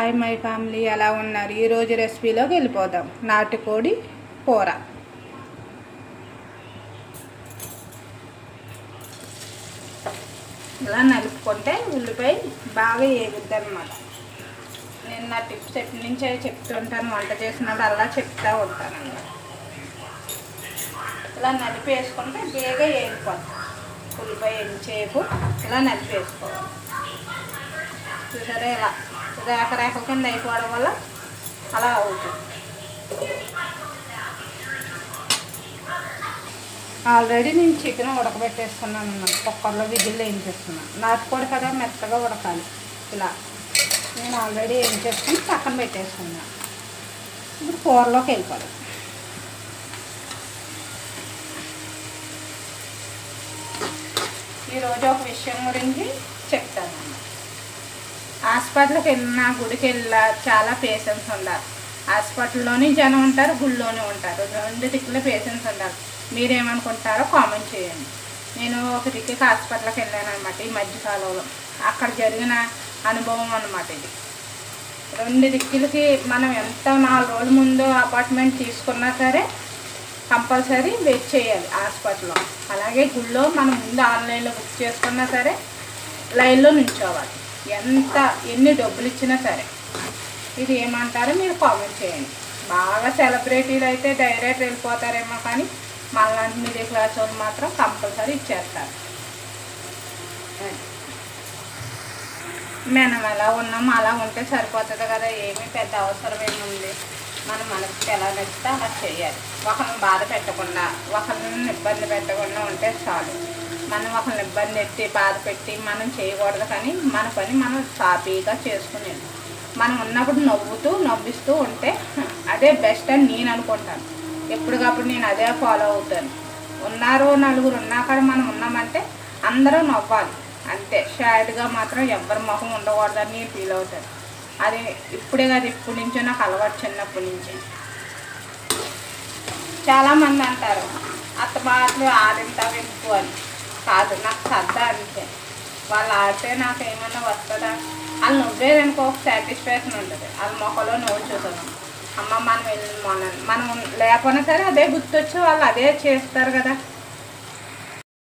Hi my family ఎలా ఉన్నారు. ఈరోజు రెసిపీలోకి వెళ్ళిపోదాం. నాటుకోడి కూర. ఇలా నలుపుకుంటే ఉల్లిపాయ బాగా ఏగుద్ది అనమాట నేను నా టిప్స్ ఎప్పటి నుంచే చెప్తుంటాను. వంట చేసినప్పుడు అలా చెప్తూ ఉంటాను. అనమాట ఇలా నలిపి వేసుకుంటే బేగా ఏగిపోతుంది ఉల్లిపాయ ఎంచేపు ఇలా నలిపి వేసుకోవాలి. చూసారా ఇలా రేఖ రేఖ కింద అయిపోవడం వల్ల అలా అవుతుంది. ఆల్రెడీ నేను చికెన్ ఉడకబెట్టేస్తున్నాను అన్నమాట కుక్కర్లో విజిల్ వేయించేస్తున్నాను. నాటుకోడి కదా మెత్తగా ఉడకాలి. ఇలా. నేను ఆల్రెడీ ఏం చేసుకుని పక్కన పెట్టేసుకున్నాను. ఇప్పుడు కూరలోకి వెళ్ళిపోవాలి ఈరోజు ఒక విషయం గురించి చెప్తాను. హాస్పిటల్కి వెళ్ళినా గుడికి వెళ్ళినా చాలా పేషెంట్స్ ఉంటారు హాస్పిటల్లోని జనం ఉంటారు గుళ్ళోనే ఉంటారు. రెండు దిక్కుల పేషెంట్స్ ఉంటారు మీరేమనుకుంటారో కామెంట్ చేయండి. నేను ఒక దిక్కుకి హాస్పిటల్కి వెళ్ళాను అనమాట ఈ మధ్యకాలంలో అక్కడ జరిగిన అనుభవం అనమాట ఇది. రెండు దిక్కులకి మనం ఎంత నాలుగు రోజుల ముందు అపార్ట్మెంట్ తీసుకున్నా సరే కంపల్సరీ వెయిట్ చేయాలి హాస్పిటల్లో. అలాగే గుళ్ళో మనం ముందు ఆన్లైన్లో బుక్ చేసుకున్నా సరే లైన్లో నుంచోవాలి. ఎంత ఎన్ని డబ్బులు ఇచ్చినా సరే. ఇది ఏమంటారో మీరు కామెంట్ చేయండి. బాగా సెలబ్రిటీలు అయితే డైరెక్ట్ వెళ్ళిపోతారేమో కానీ మళ్ళీ మిడిల్ క్లాస్ వాళ్ళు మాత్రం కంపల్సరీ ఇచ్చేస్తారు. మనం ఎలా ఉన్నాము అలా ఉంటే సరిపోతుంది కదా ఏమీ పెద్ద అవసరం ఏముంది మనం మనకి ఎలా నచ్చితే అలా చేయాలి. ఒకరిని బాధ పెట్టకుండా ఒకరిని ఇబ్బంది పెట్టకుండా ఉంటే చాలు. మనం ఒకరిని ఇబ్బంది పెట్టి బాధ పెట్టి మనం చేయకూడదు కానీ మన పని మనం సాపీగా చేసుకునేది. మనం ఉన్నప్పుడు నవ్వుతూ నవ్విస్తూ ఉంటే అదే బెస్ట్ అని నేను అనుకుంటాను. ఎప్పటికప్పుడు నేను అదే ఫాలో అవుతాను. ఉన్నారు నలుగురు ఉన్నాక మనం ఉన్నామంటే అందరూ నవ్వాలి. అంతే. షాడ్గా మాత్రం ఎవరి మొహం ఉండకూడదని నేను ఫీల్ అవుతాను. అది ఇప్పుడే కాదు ఇప్పటి నుంచో నాకు అలవాటు చిన్నప్పటి నుంచి. చాలామంది అంటారు అత్త మాటలు ఆడింటావు ఎక్కువ అని. కాదు నాకు సర్దా అంతే వాళ్ళు ఆడితే నాకు ఏమన్నా వస్తుందా వాళ్ళు నువ్వేదనుకో ఒక సాటిస్ఫాక్షన్ ఉంటుంది. వాళ్ళ మొక్కలో నవ్వు చూద్దాం అమ్మ మనం వెళ్ళి మనం మనం లేకపోయినా సరే అదే గుర్తొచ్చి వాళ్ళు అదే చేస్తారు కదా.